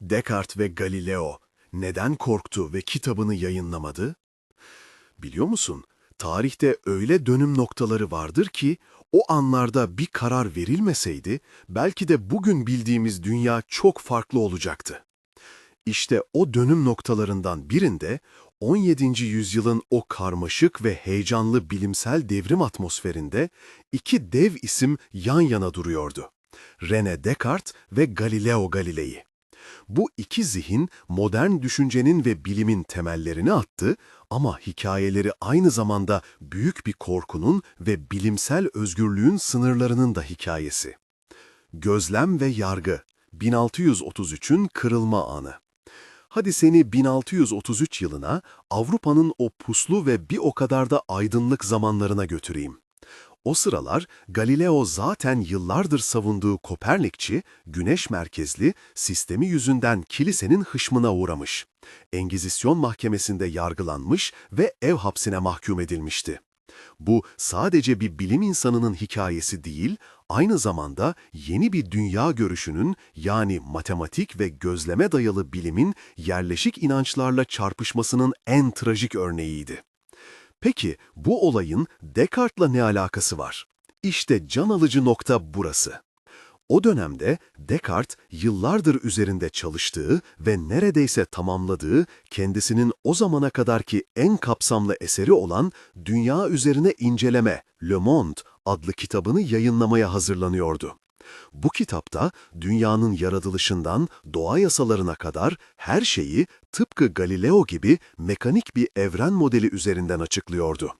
Descartes ve Galileo neden korktu ve kitabını yayınlamadı? Biliyor musun, tarihte öyle dönüm noktaları vardır ki, o anlarda bir karar verilmeseydi, belki de bugün bildiğimiz dünya çok farklı olacaktı. İşte o dönüm noktalarından birinde 17. yüzyılın o karmaşık ve heyecanlı bilimsel devrim atmosferinde iki dev isim yan yana duruyordu. René Descartes ve Galileo Galilei. Bu iki zihin modern düşüncenin ve bilimin temellerini attı ama hikayeleri aynı zamanda büyük bir korkunun ve bilimsel özgürlüğün sınırlarının da hikayesi. Gözlem ve Yargı 1633'ün kırılma anı. Hadi seni 1633 yılına, Avrupa'nın o puslu ve bir o kadar da aydınlık zamanlarına götüreyim. O sıralar Galileo zaten yıllardır savunduğu Kopernikçi, güneş merkezli, sistemi yüzünden kilisenin hışmına uğramış. Engizisyon mahkemesinde yargılanmış ve ev hapsine mahkum edilmişti. Bu sadece bir bilim insanının hikayesi değil, aynı zamanda yeni bir dünya görüşünün yani matematik ve gözleme dayalı bilimin yerleşik inançlarla çarpışmasının en trajik örneğiydi. Peki bu olayın Descartes'la ne alakası var? İşte can alıcı nokta burası. O dönemde Descartes yıllardır üzerinde çalıştığı ve neredeyse tamamladığı kendisinin o zamana kadarki en kapsamlı eseri olan Dünya Üzerine İnceleme Le Monde adlı kitabını yayınlamaya hazırlanıyordu. Bu kitapta dünyanın yaratılışından doğa yasalarına kadar her şeyi tıpkı Galileo gibi mekanik bir evren modeli üzerinden açıklıyordu.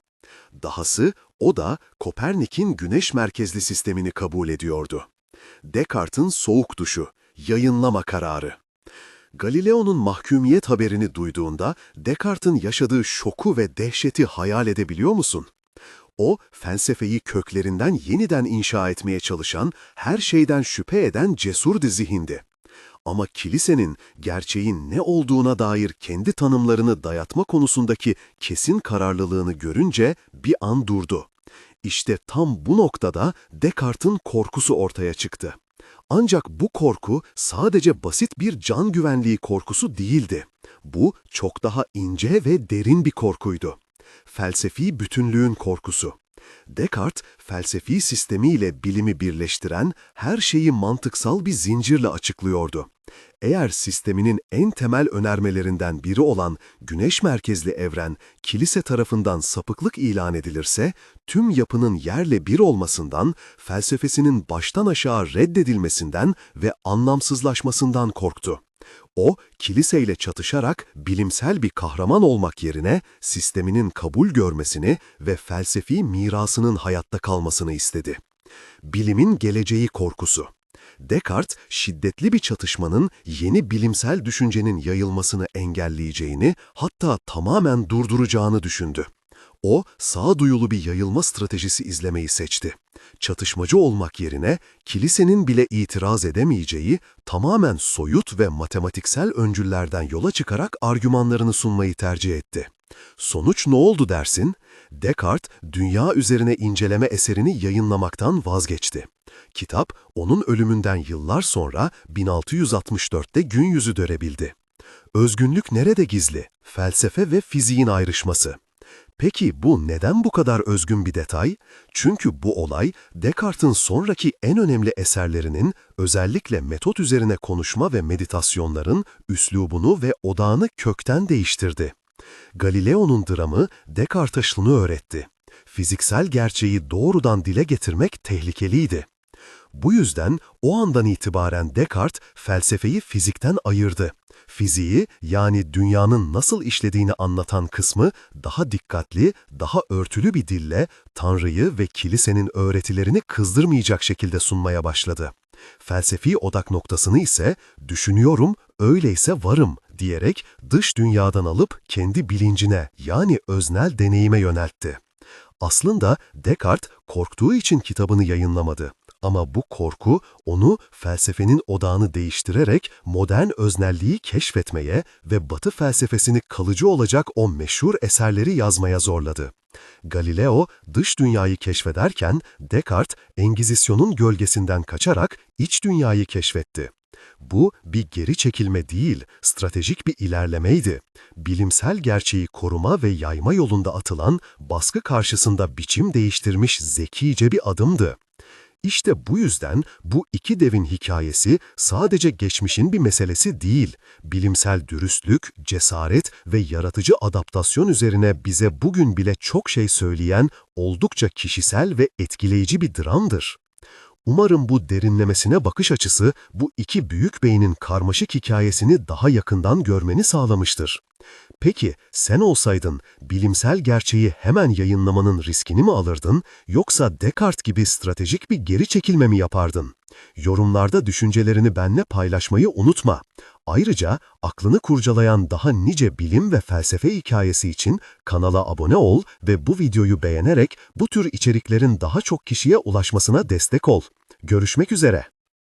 Dahası o da Kopernik'in güneş merkezli sistemini kabul ediyordu. Descartes'in soğuk duşu, yayınlama kararı. Galileo'nun mahkumiyet haberini duyduğunda Descartes'in yaşadığı şoku ve dehşeti hayal edebiliyor musun? O, felsefeyi köklerinden yeniden inşa etmeye çalışan, her şeyden şüphe eden cesur zihindi. Ama kilisenin gerçeğin ne olduğuna dair kendi tanımlarını dayatma konusundaki kesin kararlılığını görünce bir an durdu. İşte tam bu noktada Descartes'in korkusu ortaya çıktı. Ancak bu korku sadece basit bir can güvenliği korkusu değildi. Bu çok daha ince ve derin bir korkuydu. Felsefi bütünlüğün korkusu. Descartes, felsefi sistemiyle bilimi birleştiren her şeyi mantıksal bir zincirle açıklıyordu. Eğer sisteminin en temel önermelerinden biri olan güneş merkezli evren, kilise tarafından sapıklık ilan edilirse, tüm yapının yerle bir olmasından, felsefesinin baştan aşağı reddedilmesinden ve anlamsızlaşmasından korktu. O, kiliseyle çatışarak bilimsel bir kahraman olmak yerine sisteminin kabul görmesini ve felsefi mirasının hayatta kalmasını istedi. Bilimin geleceği korkusu. Descartes, şiddetli bir çatışmanın yeni bilimsel düşüncenin yayılmasını engelleyeceğini, hatta tamamen durduracağını düşündü. O, sağduyulu bir yayılma stratejisi izlemeyi seçti. Çatışmacı olmak yerine kilisenin bile itiraz edemeyeceği tamamen soyut ve matematiksel öncüllerden yola çıkarak argümanlarını sunmayı tercih etti. Sonuç ne oldu dersin? Descartes, dünya üzerine inceleme eserini yayınlamaktan vazgeçti. Kitap, onun ölümünden yıllar sonra 1664'te gün yüzü görebildi. Özgünlük nerede gizli? Felsefe ve fiziğin ayrışması. Peki bu neden bu kadar özgün bir detay? Çünkü bu olay Descartes'in sonraki en önemli eserlerinin özellikle metot üzerine konuşma ve meditasyonların üslubunu ve odağını kökten değiştirdi. Galileo'nun dramı Descartes'e şunu öğretti. Fiziksel gerçeği doğrudan dile getirmek tehlikeliydi. Bu yüzden o andan itibaren Descartes felsefeyi fizikten ayırdı. Fiziği yani dünyanın nasıl işlediğini anlatan kısmı daha dikkatli, daha örtülü bir dille Tanrı'yı ve kilisenin öğretilerini kızdırmayacak şekilde sunmaya başladı. Felsefi odak noktasını ise düşünüyorum, öyleyse varım diyerek dış dünyadan alıp kendi bilincine yani öznel deneyime yöneltti. Aslında Descartes korktuğu için kitabını yayınlamadı. Ama bu korku onu felsefenin odağını değiştirerek modern öznelliği keşfetmeye ve Batı felsefesini kalıcı olacak o meşhur eserleri yazmaya zorladı. Galileo dış dünyayı keşfederken Descartes Engizisyon'un gölgesinden kaçarak iç dünyayı keşfetti. Bu bir geri çekilme değil, stratejik bir ilerlemeydi. Bilimsel gerçeği koruma ve yayma yolunda atılan baskı karşısında biçim değiştirmiş zekice bir adımdı. İşte bu yüzden bu iki devin hikayesi sadece geçmişin bir meselesi değil, bilimsel dürüstlük, cesaret ve yaratıcı adaptasyon üzerine bize bugün bile çok şey söyleyen oldukça kişisel ve etkileyici bir dramdır. Umarım bu derinlemesine bakış açısı bu iki büyük beynin karmaşık hikayesini daha yakından görmeni sağlamıştır. Peki sen olsaydın bilimsel gerçeği hemen yayınlamanın riskini mi alırdın yoksa Descartes gibi stratejik bir geri çekilme mi yapardın? Yorumlarda düşüncelerini benle paylaşmayı unutma. Ayrıca aklını kurcalayan daha nice bilim ve felsefe hikayesi için kanala abone ol ve bu videoyu beğenerek bu tür içeriklerin daha çok kişiye ulaşmasına destek ol. Görüşmek üzere.